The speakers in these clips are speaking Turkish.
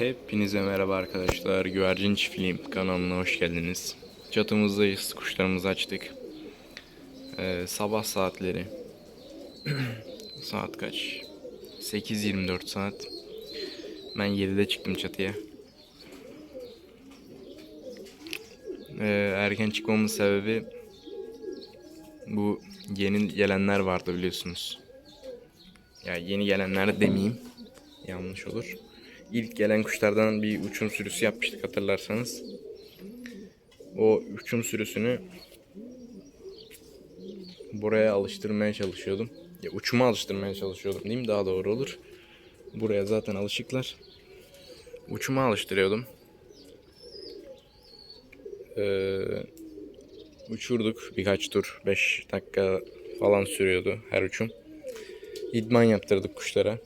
Hepinize merhaba arkadaşlar. Güvercin Çiftliğim kanalına hoş geldiniz. Çatımızdayız. Kuşlarımızı açtık. Ee, sabah saatleri. saat kaç? 8.24 saat. Ben 7'de çıktım çatıya. Ee, erken çıkmamın sebebi bu yeni gelenler vardı biliyorsunuz. Ya yeni gelenler demeyeyim. Yanlış olur. İlk gelen kuşlardan bir uçum sürüsü yapmıştık hatırlarsanız. O uçum sürüsünü buraya alıştırmaya çalışıyordum. Ya uçuma alıştırmaya çalışıyordum diyeyim daha doğru olur. Buraya zaten alışıklar. Uçuma alıştırıyordum. Ee, uçurduk birkaç tur. 5 dakika falan sürüyordu her uçum. İdman yaptırdık kuşlara.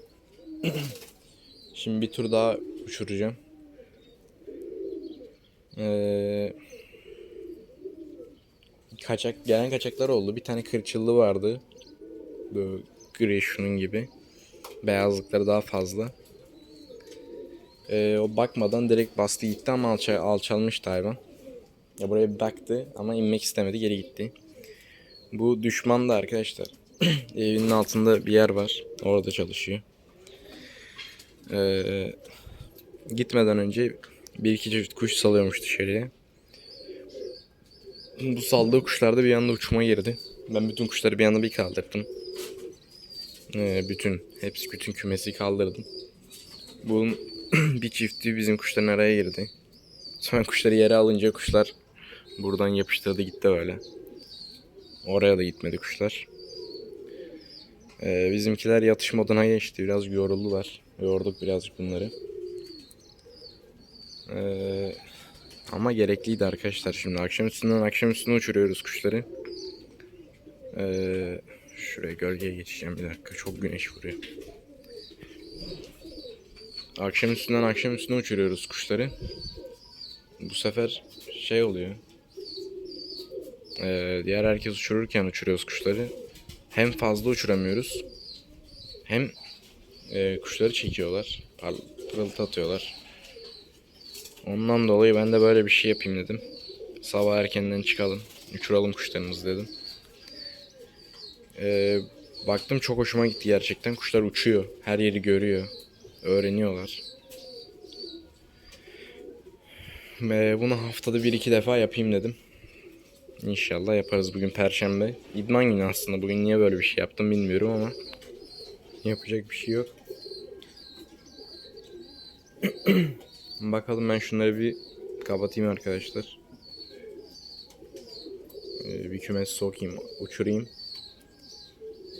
Şimdi bir tur daha uçuracağım. Ee, kaçak gelen kaçaklar oldu. Bir tane kırçıllı vardı. Böyle gri şunun gibi. Beyazlıkları daha fazla. Ee, o bakmadan direkt bastı gitti ama alça, alçalmıştı hayvan. Ya buraya bir baktı ama inmek istemedi geri gitti. Bu düşman da arkadaşlar. Evinin altında bir yer var. Orada çalışıyor. Ee, gitmeden önce bir iki çeşit kuş salıyormuş dışarıya. Bu saldığı kuşlar da bir anda uçuma girdi. Ben bütün kuşları bir anda bir kaldırdım. Ee, bütün, hepsi bütün kümesi kaldırdım. Bunun bir çifti bizim kuşların araya girdi. Sonra kuşları yere alınca kuşlar buradan yapıştırdı gitti böyle. Oraya da gitmedi kuşlar. Ee, bizimkiler yatış moduna geçti. Biraz yoruldular. Yorduk birazcık bunları. Ee, ama gerekliydi arkadaşlar. Şimdi akşam üstünden akşam üstüne uçuruyoruz kuşları. Ee, şuraya gölgeye geçeceğim bir dakika. Çok güneş vuruyor. Akşam üstünden akşam üstüne uçuruyoruz kuşları. Bu sefer şey oluyor. Ee, diğer herkes uçururken uçuruyoruz kuşları. Hem fazla uçuramıyoruz. Hem e, kuşları çekiyorlar. Pırıltı atıyorlar. Ondan dolayı ben de böyle bir şey yapayım dedim. Sabah erkenden çıkalım. Uçuralım kuşlarımızı dedim. Ee, baktım çok hoşuma gitti gerçekten. Kuşlar uçuyor. Her yeri görüyor. Öğreniyorlar. Ve bunu haftada bir iki defa yapayım dedim. İnşallah yaparız bugün perşembe. İdman günü aslında. Bugün niye böyle bir şey yaptım bilmiyorum ama yapacak bir şey yok. Bakalım ben şunları bir kapatayım arkadaşlar. Ee, bir kümes sokayım, uçurayım.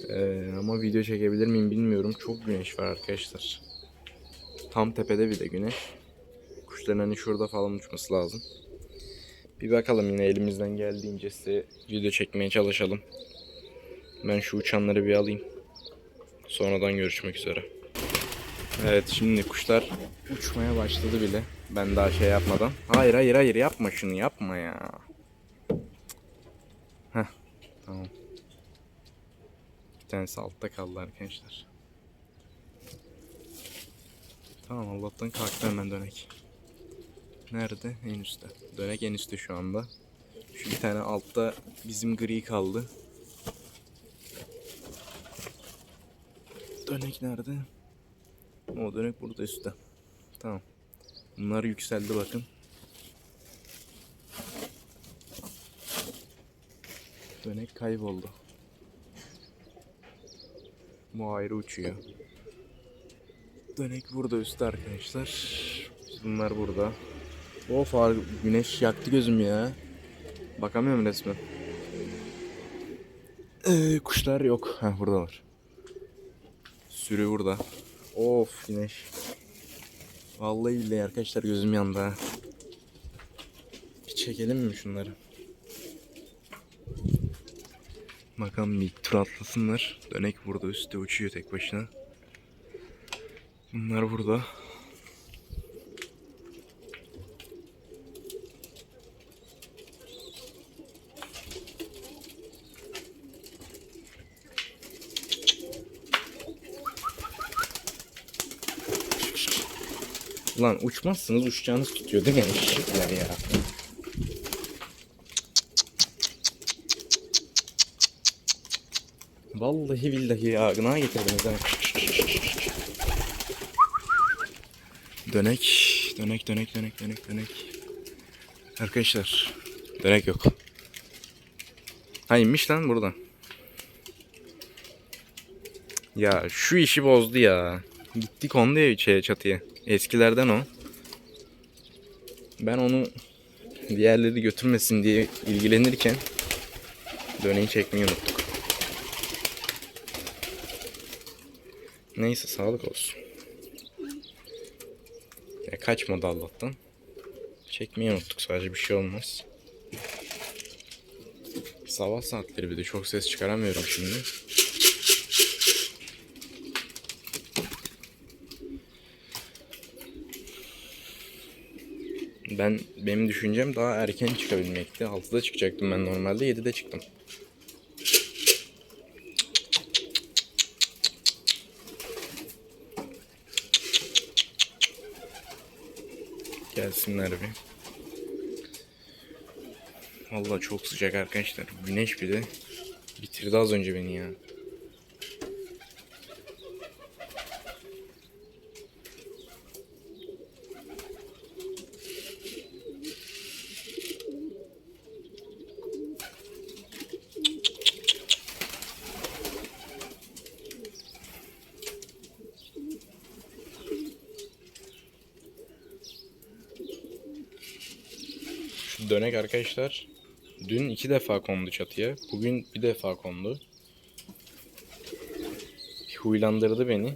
Ee, ama video çekebilir miyim bilmiyorum. Çok güneş var arkadaşlar. Tam tepede bir de güneş. Kuşların hani şurada falan uçması lazım. Bir bakalım yine elimizden geldiğince size video çekmeye çalışalım. Ben şu uçanları bir alayım. Sonradan görüşmek üzere. Evet şimdi kuşlar uçmaya başladı bile. Ben daha şey yapmadan. Hayır hayır hayır yapma şunu yapma ya. Heh tamam. Bir tanesi altta kaldı arkadaşlar. Tamam Allah'tan kalktı hemen dönek. Nerede? En üstte. Dönek en üstte şu anda. Şu bir tane altta bizim gri kaldı. Dönek nerede? O dönek burada üstte. Tamam. Bunlar yükseldi bakın. Dönek kayboldu. Bu ayrı uçuyor. Dönek burada üstte arkadaşlar. Bunlar burada. Abi güneş yaktı gözüm ya. Bakamıyorum resmen. Ee, kuşlar yok. Ha buradalar. Sürü burada. Of güneş. Vallahi billahi arkadaşlar gözüm yandı ha. Bir çekelim mi şunları? Bakalım bir tur atlasınlar. Dönek burada üstte uçuyor tek başına. Bunlar burada. Ulan uçmazsınız uçacağınız tutuyor değil mi? Eşekler ya. Vallahi billahi ya gına getirdiniz ha. Dönek, dönek, dönek, dönek, dönek, dönek. Arkadaşlar, dönek yok. Ha inmiş lan buradan. Ya şu işi bozdu ya. Gitti kondu ya çatıya. Eskilerden o. Ben onu diğerleri götürmesin diye ilgilenirken döneyi çekmeyi unuttuk. Neyse sağlık olsun. Ya kaçmadı Allah'tan. Çekmeyi unuttuk sadece bir şey olmaz. Sabah saatleri bir de çok ses çıkaramıyorum şimdi. Ben benim düşüncem daha erken çıkabilmekti. 6'da çıkacaktım ben normalde 7'de çıktım. Gelsinler bir. Vallahi çok sıcak arkadaşlar. Güneş bir de bitirdi az önce beni ya. Dönek arkadaşlar dün iki defa kondu çatıya. Bugün bir defa kondu. Huylandırdı beni.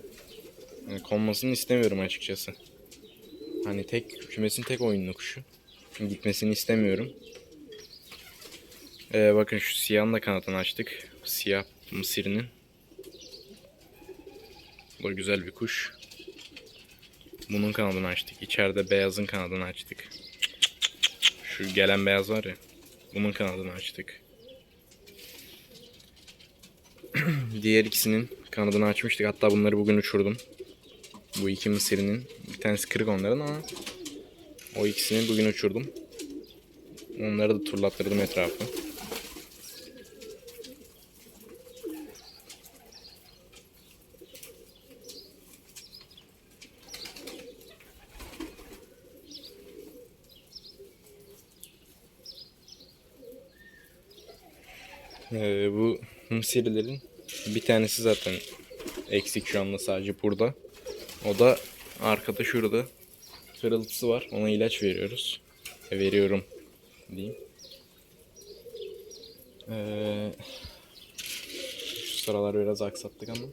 Yani konmasını istemiyorum açıkçası. Hani tek kümesin tek oyunlu kuşu. Gitmesini istemiyorum. Ee, bakın şu siyahın da kanatını açtık. Siyah mısırının. Bu güzel bir kuş. Bunun kanadını açtık. İçeride beyazın kanadını açtık. Şu gelen beyaz var ya. Bunun kanadını açtık. Diğer ikisinin kanadını açmıştık. Hatta bunları bugün uçurdum. Bu iki mısırının. Bir tanesi kırık onların ama o ikisini bugün uçurdum. Onları da turlattırdım etrafı. Ee, bu mısırlerin bir tanesi zaten eksik şu anda sadece burada. O da arkada şurada kırıltısı var. Ona ilaç veriyoruz. E, veriyorum diyeyim. Ee, şu sıralar biraz aksattık ama.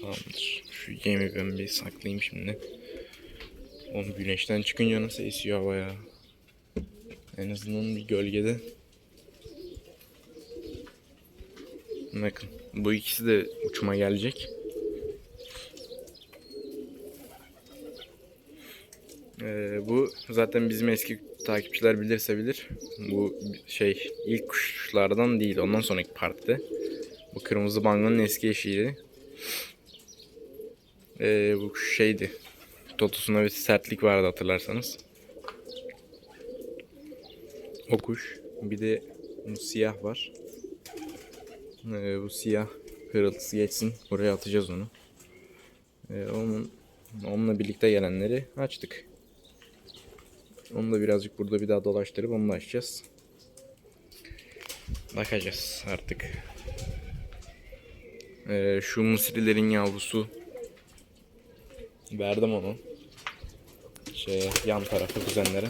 Tamamdır. Şu yemi ben bir saklayayım şimdi. Oğlum güneşten çıkınca nasıl esiyor hava ya. En azından bir gölgede. Bakın bu ikisi de uçuma gelecek. Ee, bu zaten bizim eski takipçiler bilirse bilir. Bu şey ilk kuşlardan değil ondan sonraki partide. Bu kırmızı bangonun eski eşiydi. Ee, bu kuş şeydi. Totusuna bir sertlik vardı hatırlarsanız. O kuş. Bir de bu siyah var. Ee, bu siyah hırıltısı geçsin. Buraya atacağız onu. Ee, onun onunla birlikte gelenleri açtık. Onu da birazcık burada bir daha dolaştırıp onu da açacağız. Bakacağız artık. Ee, şu mısrilerin yavrusu verdim onu. Şeye yan tarafa kuzenlere.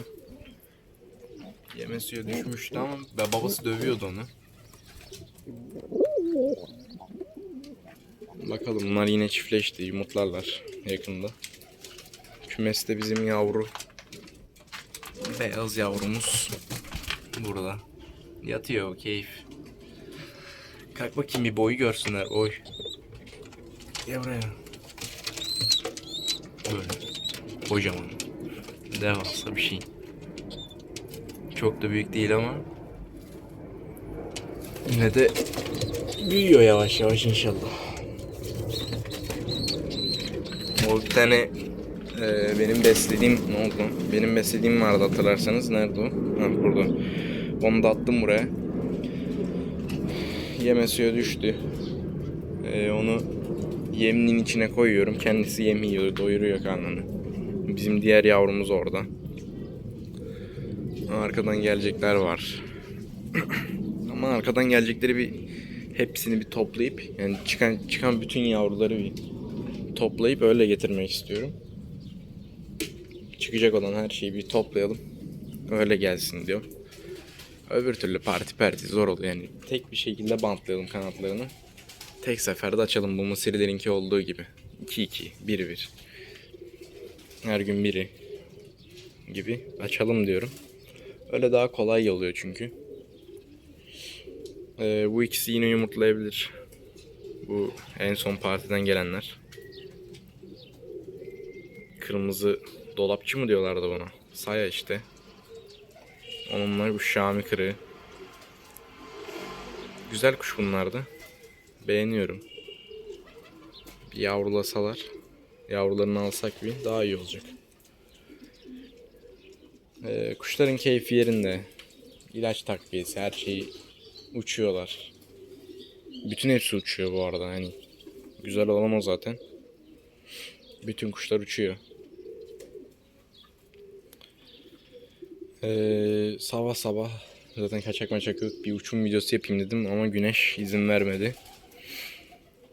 Yeme suya düşmüştü ama babası dövüyordu onu. Bakalım bunlar yine çiftleşti. Yumurtlarlar yakında. Kümeste bizim yavru. Beyaz yavrumuz. Burada. Yatıyor keyif. Kalk bakayım bir boyu görsünler. Oy. Gel buraya. Böyle. Kocaman. Devasa bir şey. Çok da büyük değil ama yine de büyüyor yavaş yavaş inşallah. O bir tane e, benim beslediğim ne oldu? Benim beslediğim vardı hatırlarsanız. Nerede o? Ha burada. Onu da attım buraya. Yeme suya düştü. E, onu yeminin içine koyuyorum. Kendisi yem yiyor, doyuruyor karnını. Bizim diğer yavrumuz orada. Arkadan gelecekler var. Ama arkadan gelecekleri bir hepsini bir toplayıp yani çıkan çıkan bütün yavruları bir toplayıp öyle getirmek istiyorum. Çıkacak olan her şeyi bir toplayalım. Öyle gelsin diyor. Öbür türlü parti parti zor oluyor yani. Tek bir şekilde bantlayalım kanatlarını. Tek seferde açalım bu mısırlerinki olduğu gibi. 2-2, 1-1. Her gün biri gibi açalım diyorum. Öyle daha kolay oluyor çünkü. Ee, bu ikisi yine yumurtlayabilir. Bu en son partiden gelenler. Kırmızı dolapçı mı diyorlardı buna? Saya işte. Onunla bu Şami kırığı. Güzel kuş bunlar da. Beğeniyorum. Bir yavrulasalar. Yavrularını alsak bir daha iyi olacak. Ee, kuşların keyfi yerinde. İlaç takviyesi her şeyi uçuyorlar. Bütün hepsi uçuyor bu arada hani. Güzel olan o zaten. Bütün kuşlar uçuyor. Ee, sabah sabah zaten kaçak maçak yok bir uçum videosu yapayım dedim ama güneş izin vermedi.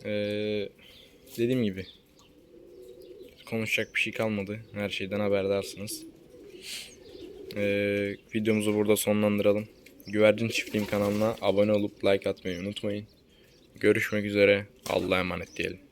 Ee, dediğim gibi konuşacak bir şey kalmadı. Her şeyden haberdarsınız. Ee, videomuzu burada sonlandıralım. Güvercin Çiftliğim kanalına abone olup like atmayı unutmayın. Görüşmek üzere. Allah'a emanet diyelim.